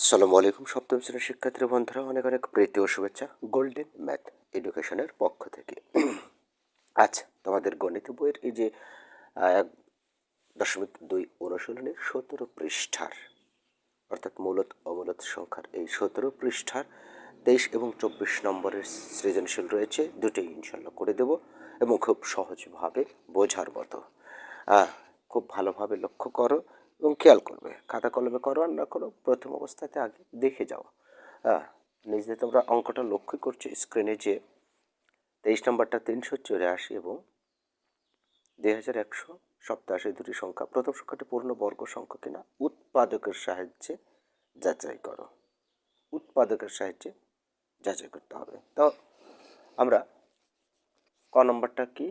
আসসালামু আলাইকুম, সপ্তম শ্রেণির শিক্ষার্থী বন্ধুরা, অনেক অনেক প্রীতি ও শুভেচ্ছা। গোল্ডেন ম্যাথ এডুকেশনের পক্ষ থেকে। আচ্ছা তোমাদের গণিত বইয়ের এই যে এক দশমিক দুই অনুশীলনের সতেরো পৃষ্ঠার, অর্থাৎ মূলত অমূলত সংখ্যার এই সতেরো পৃষ্ঠার তেইশ এবং চব্বিশ নম্বরের সৃজনশীল রয়েছে। দুটোই ইনশাল্লাহ করে দেব এবং খুব সহজভাবে বোঝার মতো। খুব ভালোভাবে লক্ষ্য করো। এবং খেয়াল করবে। খাতা কলমে করো আর না করো, প্রথম অবস্থাতে আগে দেখে যাও। হ্যাঁ নিজে তোমরা অঙ্কটা লক্ষ্য করছ স্ক্রিনে যে তেইশ নম্বরটা তিনশো চুরাশি এবং দুই হাজার একশো সপ্তাশি দুটি সংখ্যা। প্রথম সংখ্যাটি পূর্ণ বর্গ সংখ্যা কিনা? উৎপাদকের সাহায্যে যাচাই করো। উৎপাদকের সাহায্যে যাচাই করতে হবে। তো আমরা ক নম্বরটা কি?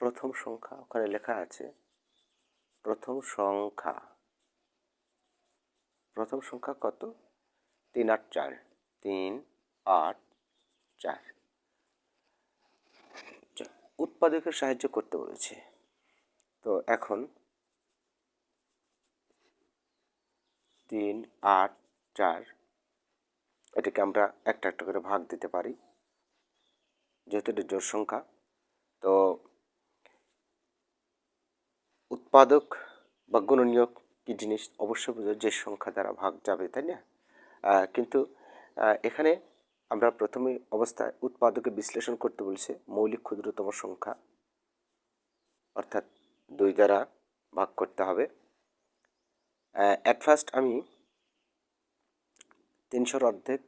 প্রথম সংখ্যা, ওখানে লেখা আছে প্রথম সংখ্যা। প্রথম সংখ্যা কত? তিন আট চার। তিন আট চার। আচ্ছা, উৎপাদকের সাহায্য করতে বলেছে। তো এখন তিন আট চার এটাকে আমরা একটা একটা করে ভাগ দিতে পারি যেহেতু এটা জোর সংখ্যা তো উৎপাদক বা গুণনীয়ক কি জিনিস? অবশ্যই বুঝো যে সংখ্যা দ্বারা ভাগ যাবে, তাই না? কিন্তু এখানে আমরা প্রথমে অবস্থায় উৎপাদকে বিশ্লেষণ করতে বলছে মৌলিক ক্ষুদ্রতম সংখ্যা। অর্থাৎ দুই দ্বারা ভাগ করতে হবে। অ্যাট ফার্স্ট আমি তিনশোর অর্ধেক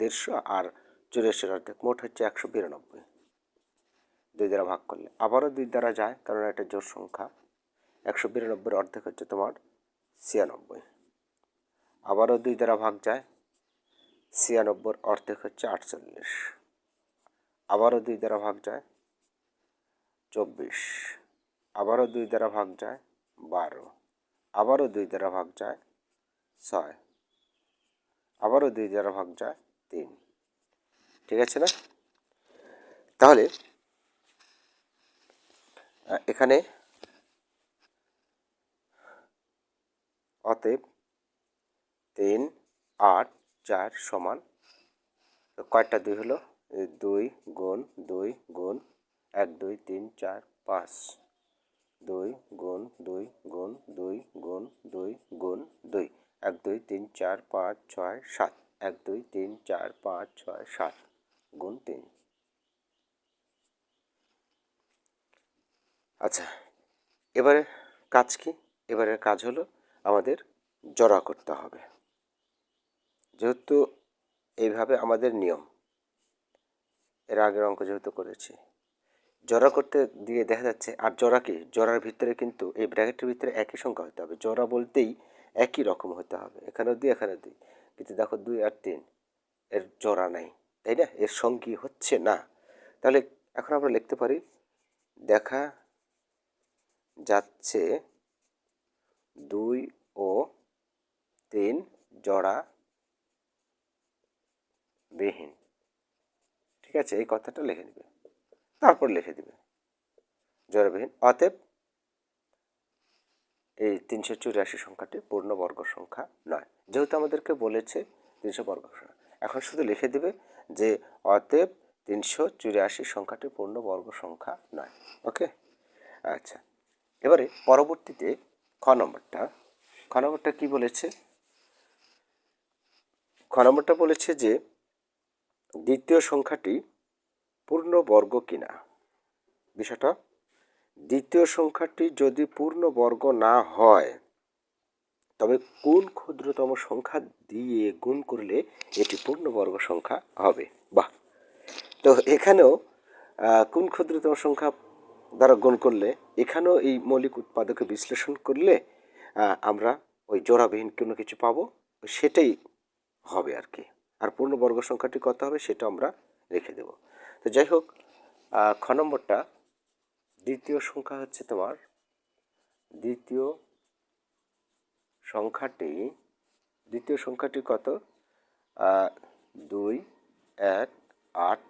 দেড়শো আর চুরাশির অর্ধেক, মোট হচ্ছে একশো বিরানব্বই। দুই দ্বারা ভাগ করলে। আবারও দুই দ্বারা যায়, কারণ এটা জোর সংখ্যা। একশো বিরানব্বইয়ের অর্ধেক হচ্ছে তোমার ছিয়ানব্বই। আবারও দুই দ্বারা ভাগ যায়, ছিয়ানব্বইয়ের অর্ধেক হচ্ছে আটচল্লিশ। আবারও দুই দ্বারা ভাগ যায়, চব্বিশ। আবারও দুই দ্বারা ভাগ যায়, বারো। আবারও দুই দ্বারা ভাগ যায়, ছয়। আবারও দুই দ্বারা ভাগ যায়, তিন। ঠিক আছে না? তাহলে এখানে অতএব তিন, আট, চার সমান তো কয়টা দুই হলো দুই গুণ দুই গুণ এক, দুই, তিন, চার, পাঁচ। দুই গুণ দুই গুণ দুই গুণ দুই গুণ দুই। এক, দুই, তিন, চার, পাঁচ, ছয়, সাত। এক, দুই, তিন, চার, পাঁচ, ছয়, সাত গুণ তিন। আচ্ছা এবারে কাজ কি? এবারের কাজ হলো আমাদের জড়া করতে হবে। যেহেতু এইভাবে আমাদের নিয়ম, এর আগের অঙ্ক যেহেতু করেছি। জড়া করতে দিয়ে দেখা যাচ্ছে, আর জড়া কি? জড়ার ভিতরে কিন্তু এই ব্র্যাকেটের ভিতরে একই সংখ্যা হতে হবে। জড়া বলতেই একই রকম হতে হবে। এখানেও দুই এখানে দুই। কিন্তু দেখো দুই আর তিন, এর জড়া নাই, তাই না? এর সঙ্গী হচ্ছে না। তাহলে এখন আমরা লিখতে পারি, দেখা যাচ্ছে দুই তিন, জোড়া বিহীন। ঠিক আছে, এই কথাটা লিখে দিবে তারপর লিখে দিবে। জোড়াবিহীন অতএব এই তিনশো চুরাশি সংখ্যাটি পূর্ণবর্গ সংখ্যা নয়। যেহেতু আমাদেরকে বলেছে তিনশো বর্গ সংখ্যা। এখন শুধু লিখে দিবে যে অতএব তিনশো চুরাশি সংখ্যাটি পূর্ণবর্গ সংখ্যা নয়। ওকে? আচ্ছা। এবারে পরবর্তীতে খ নম্বরটা। খ নম্বরটা কি বলেছে? খ বলেছে যে, দ্বিতীয় সংখ্যাটি পূর্ণবর্গ কিনা? বিষয়টা, দ্বিতীয় সংখ্যাটি যদি পূর্ণবর্গ না হয়, তবে কোন ক্ষুদ্রতম সংখ্যা দিয়ে গুণ করলে এটি পূর্ণবর্গ সংখ্যা হবে? বাহ! তো এখানেও কোন ক্ষুদ্রতম সংখ্যা দ্বারা গুণ করলে, এখানেও এই মৌলিক উৎপাদকে বিশ্লেষণ করলে আমরা ওই জোড়াবিহীন কোনো কিছু পাবো? সেটাই হবে আর কি। আর পূর্ণবর্গ সংখ্যাটি কত হবে সেটা আমরা রেখে দেব। তো যাই হোক খ নম্বরটা, দ্বিতীয় সংখ্যা হচ্ছে তোমার, দ্বিতীয় সংখ্যাটি দ্বিতীয় সংখ্যাটি কত? দুই, এক, আট,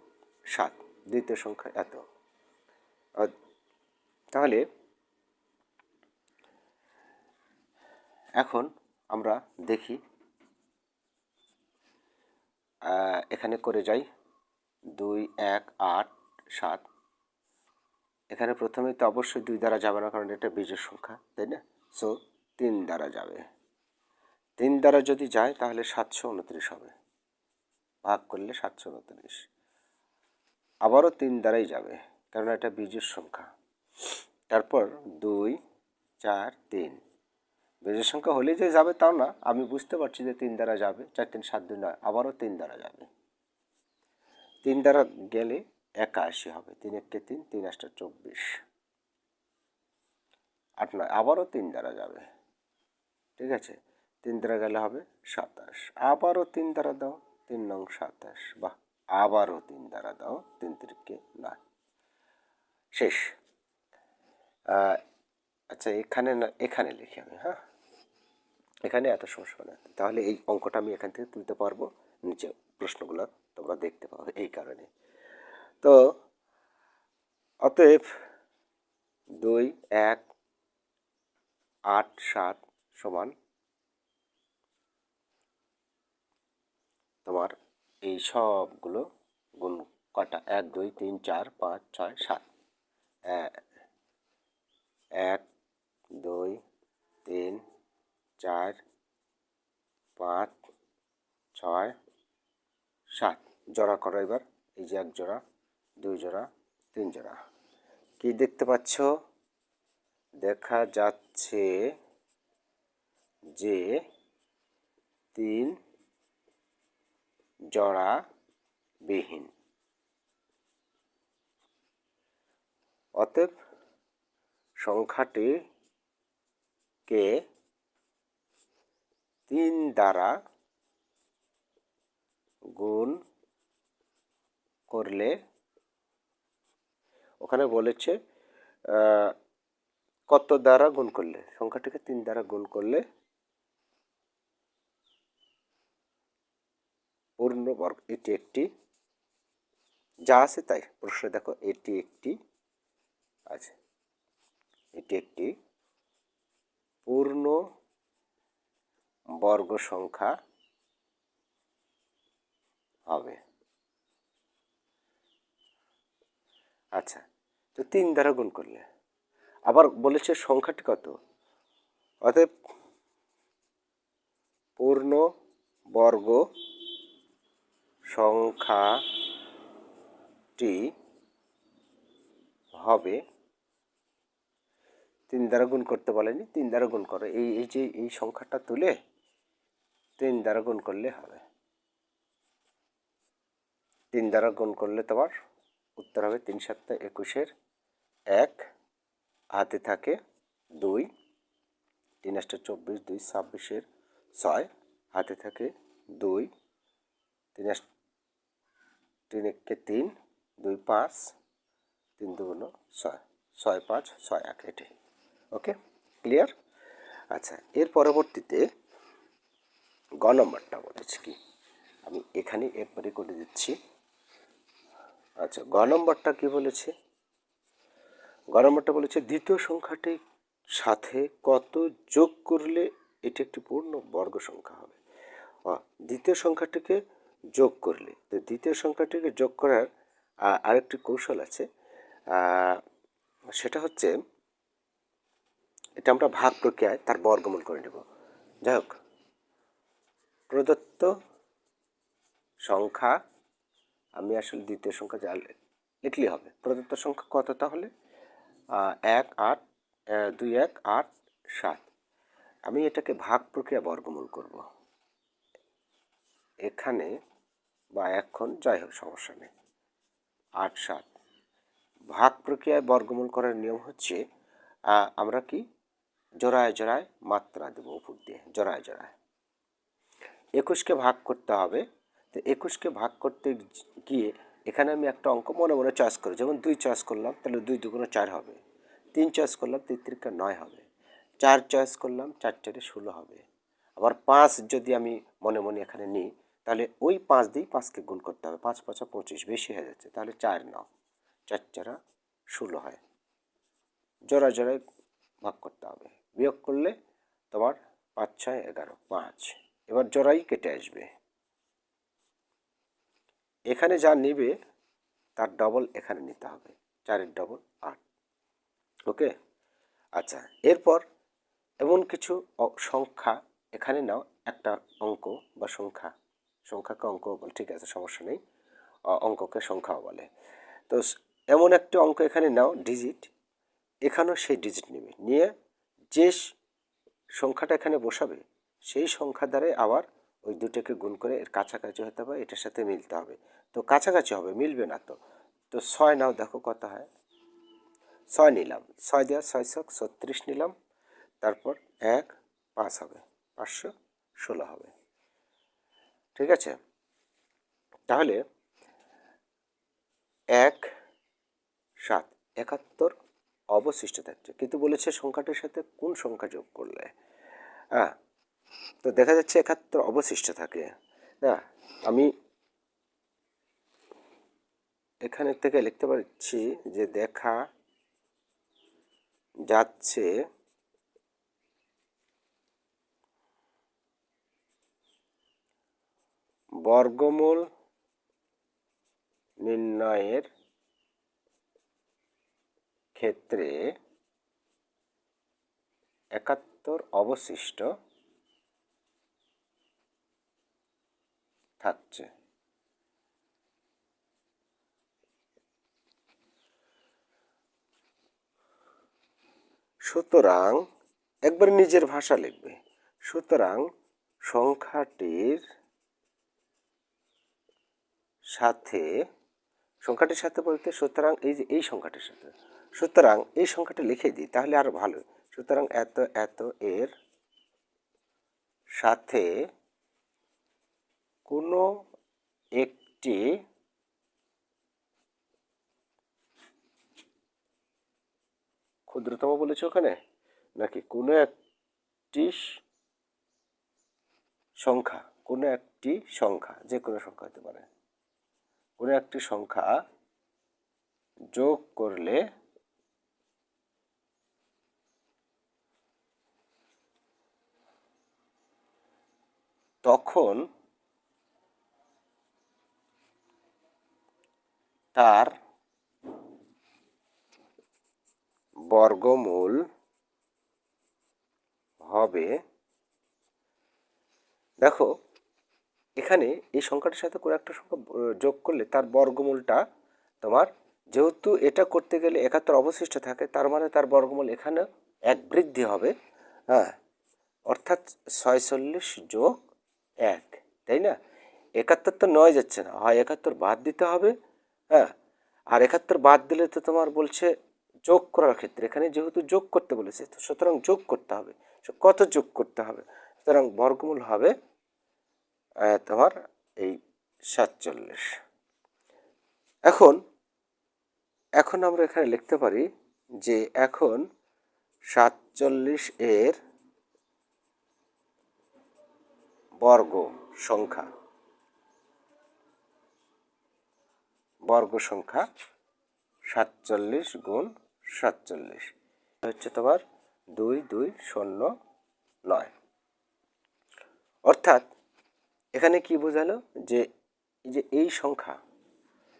সাত। দ্বিতীয় সংখ্যা এত। তাহলে এখন আমরা দেখি এখানে করে যাই। দুই, এক, আট, সাত। এখানে প্রথমে তো অবশ্যই দুই দ্বারা যাবে না, কারণ এটা বীজের সংখ্যা, তাই না? সো তিন দ্বারা যাবে। তিন দ্বারা যদি যায়, তাহলে সাতশো উনত্রিশ হবে। ভাগ করলে সাতশো উনত্রিশ। আবারও তিন দ্বারাই যাবে কারণ এটা বীজের সংখ্যা। তারপর দুই, চার, তিন। বীজের সংখ্যা হলেই যে যাবে তাও না, আমি বুঝতে পারছি যে তিন দ্বারা যাবে, চার তিন সাত দুই নয়, আবারও তিন দ্বারা যাবে। তিন দ্বারা গেলে একাশি হবে, তিন এককে তিন তিন আটটা চব্বিশ। আট নয়, আবারও তিন দ্বারা যাবে। ঠিক আছে? তিন দ্বারা গেলে হবে সাতাশ। আবারও তিন দ্বারা দাও, তিন নং সাতাশ। বাহ, আবারও তিন দ্বারা দাও, তিন তিরিকে নয়। শেষ। আচ্ছা এখানে না, এখানে লিখি আমি হ্যাঁ? এখানে এত সমস্যা না। তাহলে এই অঙ্কটা আমি এখান থেকে তুলতে পারব। নিচে প্রশ্নগুলো তোমরা দেখতে পাবে এই কারণে। তো অতএব দুই, এক, আট, সাত সমান তোমার এই সবগুলো গুণ কটা এক, দুই, তিন, চার, পাঁচ, ছয়, সাত। এক, দুই, তিন চার, পাঁচ, ছয়, সাত। জোড়া করো এবার। এই যে এক জোড়া, দুই জোড়া, তিন জোড়া। কি দেখতে পাচ্ছ? দেখা যাচ্ছে যে তিন জোড়া বিহীন। অতএব সংখ্যাটিকে তিন দ্বারা গুণ করলে, ওখানে বলেছে কত দ্বারা গুণ করলে? সংখ্যাটিকে তিন দ্বারা গুণ করলে পূর্ণ বর্গ এটি একটি, যা আছে তাই। প্রশ্নে দেখো, এটি একটি আছে এটি একটি পূর্ণ বর্গ সংখ্যা হবে। আচ্ছা তো তিন দ্বারা গুণ করলে। আবার বলেছে সংখ্যাটি কত? অতএব পূর্ণ বর্গ সংখ্যাটি হবে। তিন দ্বারা গুণ করতে বলেনি, তিন দ্বারা গুণ করো। এই এই যে এই সংখ্যাটা তুলে তিন দ্বারা গুণ করলে হবে। তিন দ্বারা গুণ করলে তোমার উত্তর হবে তিন সাতটা একুশের এক, হাতে থাকে দুই, তিন আটটা চব্বিশ, দুই ছাব্বিশের ছয়, হাতে থাকে দুই, তিন তিন একে তিন, দুই পাঁচ, তিন দুগুণ ছয় ছয় পাঁচ, ছয় এক, এটি। ওকে? ক্লিয়ার? আচ্ছা এর পরবর্তীতে গ নম্বরটা বলেছি কি? আমি এখানে একবারে করে দিচ্ছি। আচ্ছা গ নম্বরটা কি বলেছে? গ নম্বরটা বলেছে, দ্বিতীয় সংখ্যাটির সাথে কত যোগ করলে এটি একটি পূর্ণ বর্গ সংখ্যা হবে? দ্বিতীয় সংখ্যাটিকে যোগ করলে। তো দ্বিতীয় সংখ্যাটিকে যোগ করার আরেকটি কৌশল আছে। সেটা হচ্ছে, এটা আমরা ভাগ প্রক্রিয়ায় তার বর্গমূল করে নেব। যাই হোক প্রদত্ত সংখ্যা, আমি আসলে দ্বিতীয় সংখ্যা যা লিখলে হবে। প্রদত্ত সংখ্যা কত তাহলে? এক, আট দুই, এক, আট, সাত। আমি এটাকে ভাগ প্রক্রিয়া বর্গমূল করব। এখানে বা এখন যাই হোক, সমস্যা নেই। আট, সাত। ভাগ প্রক্রিয়ায় বর্গমূল করার নিয়ম হচ্ছে আমরা কি? জোড়ায় জোড়ায় মাত্রা দেব উপর দিয়ে, জোড়ায় জোড়ায়। একুশকে ভাগ করতে হবে। তো একুশকে ভাগ করতে গিয়ে এখানে আমি একটা অঙ্ক মনে মনে চয়েস করি। যেমন দুই চয়েস করলাম, তাহলে দুই দুগুণে চার হবে। তিন চয়েস করলাম, তিন তিরিকা নয় হবে। চার চয়েস করলাম, চার চারে ষোলো হবে। আবার পাঁচ যদি আমি মনে মনে এখানে নিই, তাহলে ওই পাঁচ দিয়েই পাঁচকে গুণ করতে হবে। পাঁচ পাঁচা পঁচিশ, বেশি হয়ে যাচ্ছে। তাহলে চার নাও চার চারা ষোলো হয়। জোড়া জোড়ায় ভাগ করতে হবে। বিয়োগ করলে তোমার পাঁচ, ছয়, এগারো, পাঁচ। এবার জোড়াই কেটে আসবে। এখানে যা নিবে, তার ডবল এখানে নিতে হবে। চারের ডবল আট। ওকে আচ্ছা এরপর এমন কিছু সংখ্যা এখানে নাও। একটা অঙ্ক বা সংখ্যা, সংখ্যাকে অঙ্ক বলে। ঠিক আছে, সমস্যা নেই। অঙ্ককে সংখ্যাও বলে। তো এমন একটি অঙ্ক এখানে নাও ডিজিট এখানেও সেই ডিজিট নেবে। নিয়ে যে সংখ্যাটা এখানে বসাবে সেই সংখ্যা দ্বারাই আবার ওই দুটোকে গুণ করে এর কাছাকাছি হতে হবে, এটার সাথে মিলতে হবে। তো কাছাকাছি হবে, মিলবে না তো। তো ছয় নাও, দেখো কত হয়। ছয় নিলাম। ছয় দেওয়া ছয় ছক, ছত্রিশ নিলাম। তারপর এক, পাঁচ হবে। পাঁচশো ষোলো হবে। ঠিক আছে? তাহলে এক, সাত, একাত্তর অবশিষ্ট থাকছে। কিন্তু বলেছে সংখ্যাটির সাথে কোন সংখ্যা যোগ করলে? হ্যাঁ তো দেখা যাচ্ছে একাত্তর অবশিষ্ট থাকে। হ্যাঁ আমি এখানে থেকে লিখতে পারছি যে দেখা যাচ্ছে বর্গমূল নির্ণয়ের ক্ষেত্রে একাত্তর অবশিষ্ট থাকছে। সুতরাং, একবার নিজের ভাষা লিখবে। সুতরাং, সংখ্যাটির সাথে সংখ্যাটির সাথে বলতে সুতরাং এই যে এই সংখ্যাটির সাথে, সুতরাং এই সংখ্যাটা লিখে দিই, তাহলে আরও ভালো। সুতরাং এত এত এর সাথে কোনো একটি ক্ষুদ্রতম বলেছে ওখানে? নাকি কোনো একটি সংখ্যা? কোনো একটি সংখ্যা, যে কোনো সংখ্যা হতে পারে। কোনো একটি সংখ্যা যোগ করলে তখন তার বর্গমূল হবে, দেখো, এখানে এই সংখ্যাটার সাথে কোনো একটা সংখ্যা যোগ করলে তার বর্গমূলটা তোমার, যেহেতু এটা করতে গেলে একাত্তর অবশিষ্ট থাকে, তার মানে তার বর্গমূল এখানে এক বৃদ্ধি হবে হ্যাঁ অর্থাৎ ছয়চল্লিশ যোগ এক, তাই না? একাত্তর তো নয় যাচ্ছে না, হয় একাত্তর বাদ দিতে হবে হ্যাঁ আর একাত্তর বাদ দিলে তো তোমার বলছে যোগ করার ক্ষেত্রে। এখানে যেহেতু যোগ করতে বলেছে, তো সুতরাং যোগ করতে হবে। কত যোগ করতে হবে? সুতরাং বর্গমূল হবে তোমার এই সাতচল্লিশ। এখন এখন আমরা এখানে লিখতে পারি যে এখন সাতচল্লিশ এর বর্গ সংখ্যা। বর্গ সংখ্যা সাতচল্লিশ গুণ সাতচল্লিশ। হচ্ছে তোমার দুই দুই, শূন্য, নয়। অর্থাৎ এখানে কি বোঝালো? যে যে এই সংখ্যা,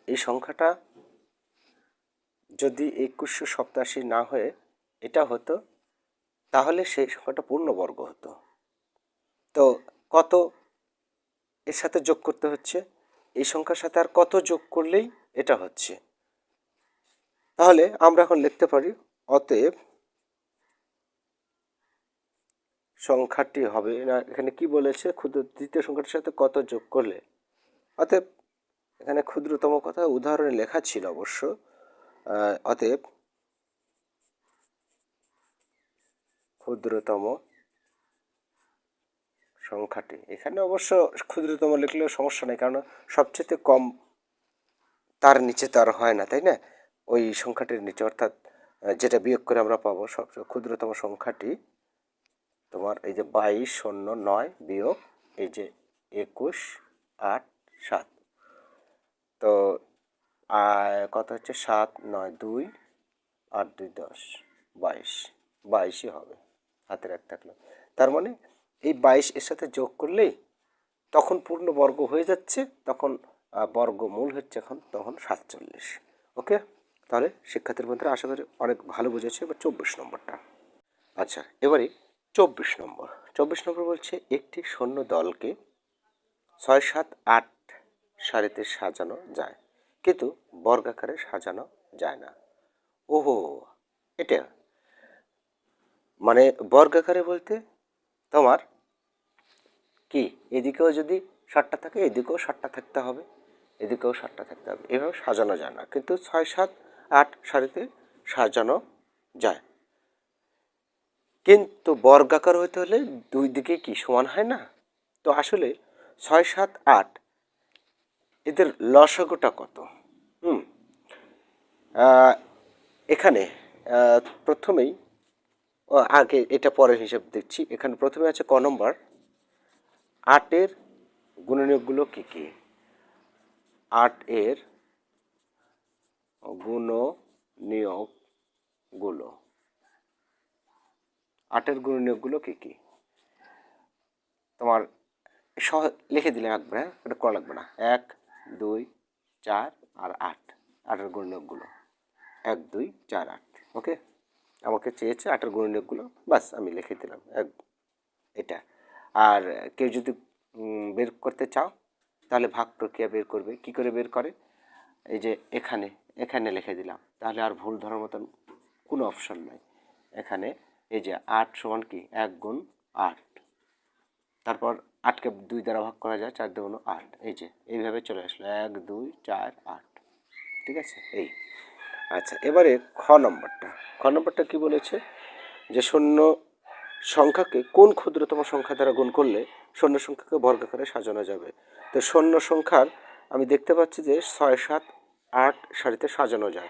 এই সংখ্যাটা যদি একুশশো সপ্তাশি না হয়ে এটা হতো, তাহলে সেই সংখ্যাটা পূর্ণবর্গ হতো। তো কত এর সাথে যোগ করতে হচ্ছে? এই সংখ্যার সাথে আর কত যোগ করলেই এটা হচ্ছে? তাহলে আমরা এখন লিখতে পারি, অতএব সংখ্যাটি হবে, না, এখানে কি বলেছে? ক্ষুদ্র দ্বিতীয় সংখ্যাটির সাথে কত যোগ করলে? অতএব এখানে ক্ষুদ্রতম কথা উদাহরণে লেখা ছিল অবশ্য। অতএব ক্ষুদ্রতম সংখ্যাটি। এখানে অবশ্য ক্ষুদ্রতম লিখলেও সমস্যা নেই, কারণ সবচেয়ে কম তার নিচে তো আর হয় না, তাই না? ওই সংখ্যাটির নিচে, অর্থাৎ যেটা বিয়োগ করে আমরা পাবো সবচেয়ে ক্ষুদ্রতম সংখ্যাটি, তোমার এই যে বাইশ, শূন্য, নয় বিয়োগ এই যে একুশ, আট, সাত। তো কত হচ্ছে? সাত, নয়, দুই, আট, দুই, দশ, বাইশ। বাইশই হবে, হাতের এক থাকল। তার মানে এই বাইশ এর সাথে যোগ করলেই তখন পূর্ণ বর্গ হয়ে যাচ্ছে, তখন বর্গমূল হচ্ছে এখন তখন সাতচল্লিশ। ওকে? তাহলে শিক্ষার্থীর মধ্যে আশা করি অনেক ভালো বুঝেছে, এবার চব্বিশ নম্বরটা। আচ্ছা এবারে চব্বিশ নম্বর। চব্বিশ নম্বর বলছে, একটি সৈন্য দলকে ছয় সাত আট সারিতে সাজানো যায়, কিন্তু বর্গাকারে সাজানো যায় না। ওহো, এটা মানে বর্গাকারে বলতে তোমার কি? এদিকেও যদি ষাটটা থাকে, এদিকেও ষাটটা থাকতে হবে, এদিকেও ষাটটা থাকতে হবে। এভাবে সাজানো যায় না। কিন্তু ছয়, সাত, আট সারিতে সাজানো যায়। কিন্তু বর্গাকার হতে হলে দুই দিকে কি সমান হয় না? তো আসলে ছয়, সাত, আট, এদের লসাগুটা কত? হুম। এখানে প্রথমেই আগে এটা পরের হিসেব দেখছি। এখানে প্রথমে আছে ক নম্বর। আটের গুণনীয়কগুলো কী কী? আট এর গুণনীয়কগুলো। আটের গুণনীয়কগুলো কী কী? তোমার সহ, লিখে দিলে একবার হ্যাঁ? এটা করা লাগবে না। এক, দুই, চার আর আট। আটের গুণনীয়কগুলো। এক, দুই, চার, আট। ওকে? আমাকে চেয়েছে আটের গুণনীয়কগুলো বাস আমি লিখে দিলাম। এটা। আর কেউ যদি বের করতে চাও, তাহলে ভাগ প্রক্রিয়া বের করবে। কি করে বের করে? এই যে এখানে এখানে লিখে দিলাম। তাহলে আর ভুল ধরার মতন কোনো অপশন নাই। এখানে এই যে আট সমান কি? এক গুণ আট। তারপর আটকে দুই দ্বারা ভাগ করা যায়, চার দুগুণ আট। এই যে, এইভাবে চলে আসলো। এক, দুই, চার, আট। ঠিক আছে? এই। আচ্ছা এবারে খ নম্বরটা। খ নম্বরটা কি বলেছে? যে শূন্য সংখ্যাকে কোন ক্ষুদ্রতম সংখ্যা দ্বারা গুণ করলে শূন্য সংখ্যাকে বর্গাকারে সাজানো যাবে? তো শূন্য সংখ্যার আমি দেখতে পাচ্ছি যে ছয়, সাত, আট সারিতে সাজানো যায়।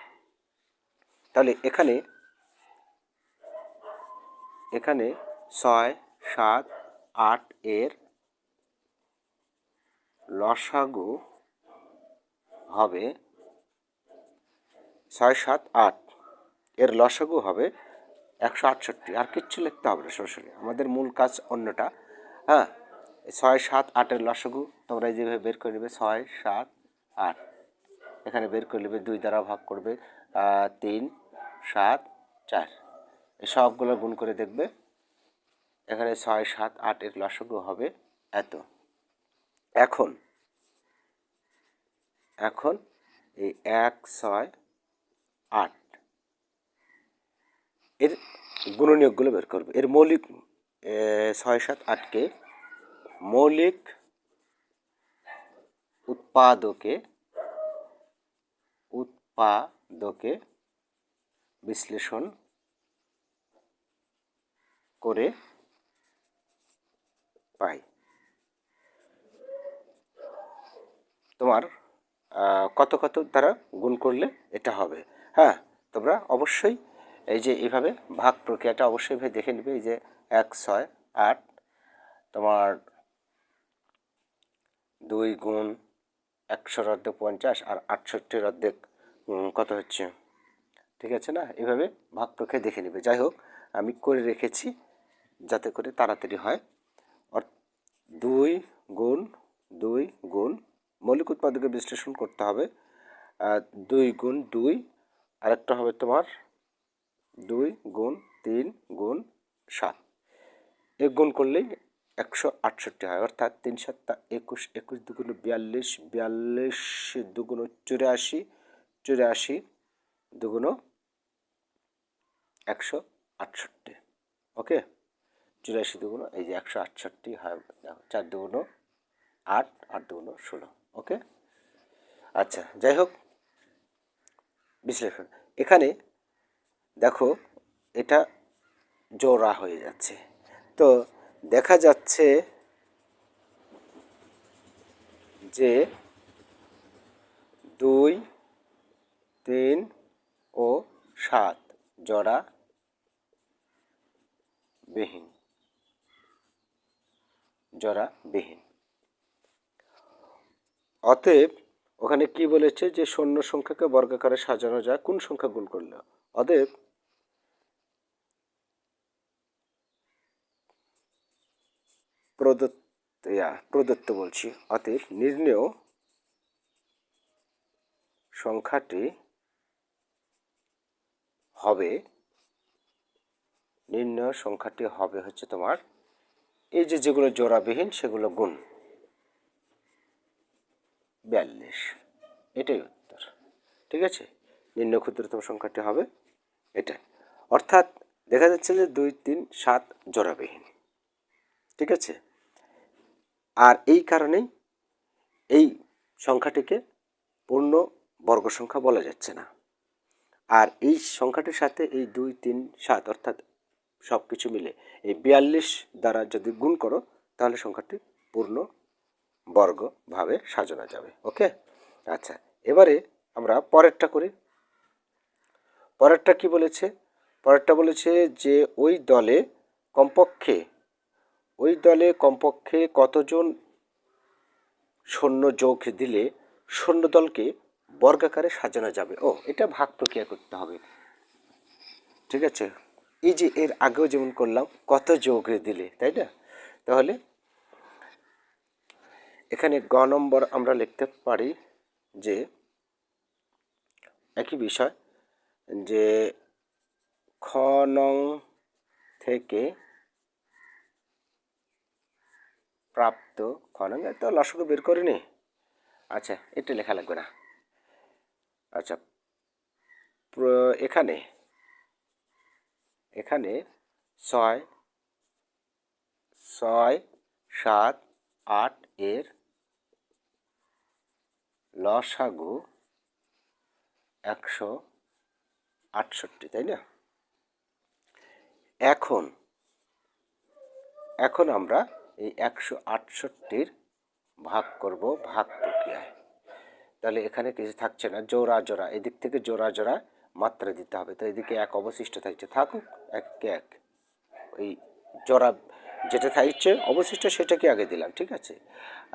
তাহলে এখানে এখানে ছয়, সাত, আট এর লসাগু হবে ছয় সাত আট। এর লসাগু হবে একশো আটষট্টি। আর কিচ্ছু লিখতে হবে না, সরাসরি। আমাদের মূল কাজ অন্যটা। হ্যাঁ? ছয় সাত আটের লসাগু, তোমরা যেভাবে বের করে নেবে, ছয় সাত আট। এখানে বের করে নেবে, দুই দ্বারা ভাগ করবে তিন, সাত, চার। এই সবগুলো গুণ করে দেখবে, এখানে ছয় সাত আট এর লসাগু হবে এত। এখন এখন এই এক, ছয় আট। এর গুণনীয়কগুলো বের করবে। এর মৌলিক ছয়, সাত, আটকে মৌলিক উৎপাদকে উৎপাদকে বিশ্লেষণ করে পাই। তোমার কত কত দ্বারা গুণ করলে এটা হবে? হ্যাঁ তোমরা অবশ্যই এই যে এইভাবে ভাগ প্রক্রিয়াটা অবশ্যই ভাবে দেখে নেবে, এই যে এক, ছয়, আট, তোমার দুই গুণ একশোর অর্ধেক পঞ্চাশ আর আটষট্টির অর্ধেক কত হচ্ছে? ঠিক আছে না? এভাবে ভাগ প্রক্রিয়া দেখে নেবে। যাই হোক, আমি করে রেখেছি যাতে করে তাড়াতাড়ি হয়। দুই গুণ দুই গুণ মৌলিক উৎপাদকে বিশ্লেষণ করতে হবে। দুই গুণ দুই আরেকটা হবে তোমার দুই গুণ তিন গুণ সাত। এ গুণ করলেই একশো আটষট্টি হয়, অর্থাৎ তিন সাতটা একুশ একুশ দুগুণ বিয়াল্লিশ বিয়াল্লিশ দুগুণ চুরাশি চুরাশি দুগুণ একশো আটষট্টি। ওকে? চুরাশি দুগুণ, এই যে একশো আটষট্টি হয়, দেখো, চার দুগুণ আট আট দুগুণ ষোলো। ওকে? আচ্ছা যাই হোক বিশ্লেষণ। এখানে দেখো এটা জোড়া হয়ে যাচ্ছে। তো দেখা যাচ্ছে যে দুই, তিন ও সাত জোড়া বিহীন। জোড়া বিহীন। অতএব ওখানে কি বলেছে যে শূন্য সংখ্যাকে বর্গাকারে সাজানো যায়? কোন সংখ্যা গুণ করলে? অতএব প্রদত্ত প্রদত্ত বলছি। অতএব নির্ণেয় সংখ্যাটি হবে, নির্ণয় সংখ্যাটি হবে হচ্ছে তোমার এই যে যেগুলো জোড়াবিহীন সেগুলো গুণ। বিয়াল্লিশ। এটাই উত্তর। ঠিক আছে? নিম্ন ক্ষুদ্রতম সংখ্যাটি হবে এটা। অর্থাৎ দেখা যাচ্ছে যে দুই, তিন, সাত জোড়াবিহীন। ঠিক আছে? আর এই কারণেই এই সংখ্যাটিকে পূর্ণ বর্গ সংখ্যা বলা যাচ্ছে না। আর এই সংখ্যাটির সাথে এই দুই, তিন, সাত অর্থাৎ সব কিছু মিলে এই বিয়াল্লিশ দ্বারা যদি গুণ করো, তাহলে সংখ্যাটি পূর্ণ বর্গভাবে সাজানো যাবে, ওকে? আচ্ছা এবারে আমরা পরেরটা করি। পরেরটা কি বলেছে? পরেরটা বলেছে যে ওই দলে কমপক্ষে, ওই দলে কমপক্ষে কতজন সৈন্য যোগ দিলে সৈন্য দলকে বর্গাকারে সাজানো যাবে? ও, এটা ভাগ প্রক্রিয়া করতে হবে। ঠিক আছে? এই যে এর আগেও যেমন করলাম, কত যোগ দিলে, তাই না? তাহলে এখানে গ নম্বর আমরা লিখতে পারি যে, একই বিষয়, যে খ নং থেকে প্রাপ্ত, খ নং তো লসকে বের করিনি। আচ্ছা এটা লেখা লাগবে না। আচ্ছা এখানে এখানে ছয় ছয়, সাত, আট এর লসাগু একশো আটষট্টি, তাই না? এখন এখন আমরা এই একশো আটষট্টির ভাগ করব ভাগ প্রক্রিয়ায়। তাহলে এখানে কিছু থাকছে না, জোড়া জোড়া, এদিক থেকে জোড়া জোড়া মাত্রা দিতে হবে। তো এদিকে এক অবশিষ্ট থাকছে, থাকুক এককে এক। ওই জোড়া যেটা থাকছে, অবশিষ্ট সেটাকে আগে দিলাম, ঠিক আছে?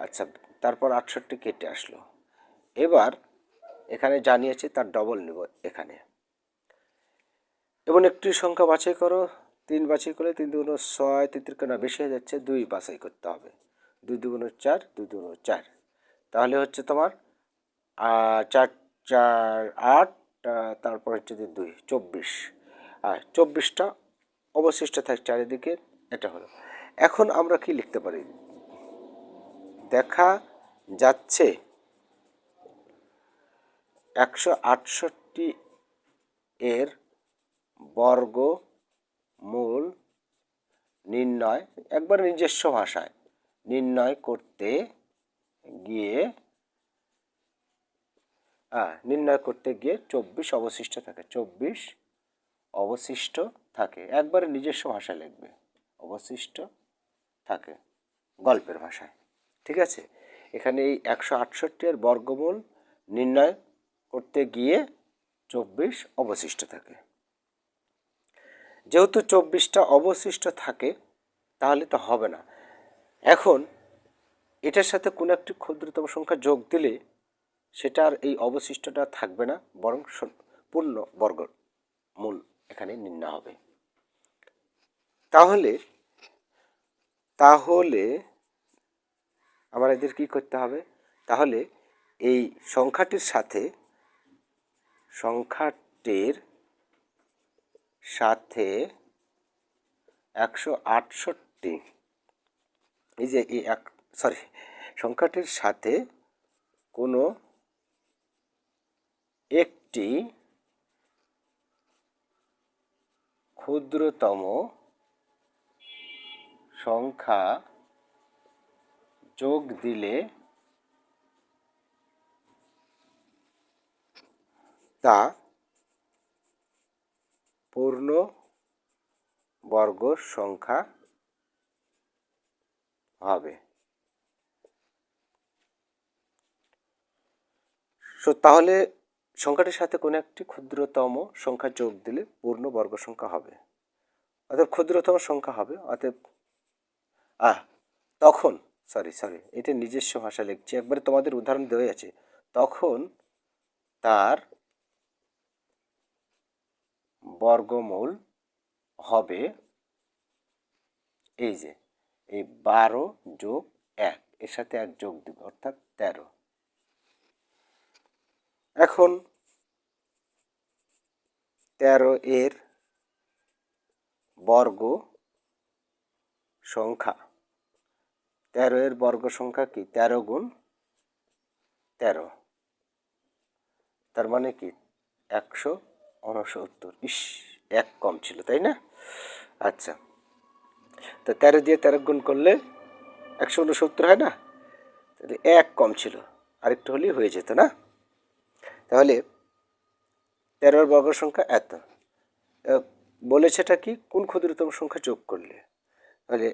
আচ্ছা তারপর আটষট্টি কেটে আসলো। এবার এখানে জানিয়েছে তার ডবল নেব এখানে। এবং একটি সংখ্যা বাছাই করো, তিন বাছাই করলে তিন দুগুণ ছয়, তিন তিরিকোনা বেশি হয়ে যাচ্ছে, দুই বাছাই করতে হবে। দুই দুগুণ চার, দুই দুগুণ চার। তাহলে হচ্ছে তোমার চার চার, আট তারপর হচ্ছে যে দুই, চব্বিশ। আর চব্বিশটা অবশিষ্ট থাকে চারিদিকে, এটা হলো। এখন আমরা কি লিখতে পারি? দেখা যাচ্ছে একশো আটষট্টি এর বর্গ মূল নির্ণয়, একবার নিজস্ব ভাষায় নির্ণয় করতে গিয়ে হ্যাঁ নির্ণয় করতে গিয়ে চব্বিশ অবশিষ্ট থাকে, চব্বিশ অবশিষ্ট থাকে। একবারে নিজস্ব ভাষায় লিখবে, অবশিষ্ট থাকে গল্পের ভাষায়। ঠিক আছে? এখানে এই একশো আটষট্টি এর বর্গমূল নির্ণয় করতে গিয়ে চব্বিশ অবশিষ্ট থাকে। যেহেতু চব্বিশটা অবশিষ্ট থাকে, তাহলে তো হবে না। এখন এটার সাথে কোনো একটি ক্ষুদ্রতম সংখ্যা যোগ দিলে সেটা আর এই অবশিষ্টটা থাকবে না, বরং পূর্ণ বর্গ মূল এখানে নির্ণয় হবে। তাহলে তাহলে আমার এদের কি করতে হবে? তাহলে এই সংখ্যাটির সাথে সংখ্যাটির সাথে একশো আটষট্টি। এই যে এই এক সরি সংখ্যাটির সাথে কোনো একটি ক্ষুদ্রতম সংখ্যা যোগ দিলে তা পূর্ণ বর্গ সংখ্যা হবে। সো তাহলে সংখ্যাটির সাথে কোনো একটি ক্ষুদ্রতম সংখ্যা যোগ দিলে পূর্ণ বর্গ সংখ্যা হবে। অর্থাৎ ক্ষুদ্রতম সংখ্যা হবে, অতএব আহ, তখন সরি সরি এটা নিজস্ব ভাষা লিখছি, একবারে তোমাদের উদাহরণ দেওয়া আছে। তখন তার বর্গমূল হবে এই যে, এই বারো যোগ এক, এর সাথে এক যোগ দেবে অর্থাৎ তেরো। এখন তেরো এর বর্গ সংখ্যা। তেরো এর বর্গ সংখ্যা কি? তেরো গুণ তেরো। তার মানে কি? একশো উনসত্তর ইস, এক কম ছিল, তাই না? আচ্ছা। তো তেরো দিয়ে তেরো গুণ করলে একশো উনসত্তর হয় না? তাহলে এক কম ছিল, আরেকটু হলেই হয়ে যেত, না? তাহলে তেরোর বর্গ সংখ্যা এত। বলেছেটা কি? কোন ক্ষুদ্রতম সংখ্যা যোগ করলে? তাহলে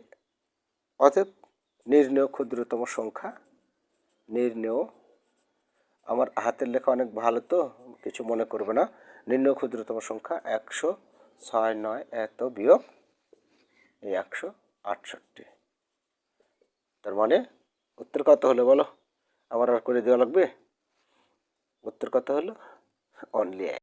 অতএব নির্ণয় ক্ষুদ্রতম সংখ্যা, নির্ণয়। আমার হাতের লেখা অনেক ভালো তো, কিছু মনে করবে না। নির্ণয় ক্ষুদ্রতম সংখ্যা একশো ছয় নয় এত বিয়োগ এই একশো আটষট্টি। তার মানে উত্তর কত হলো বলো? আমার আর করে দেওয়া লাগবে? উত্তর কত হলো? অনলি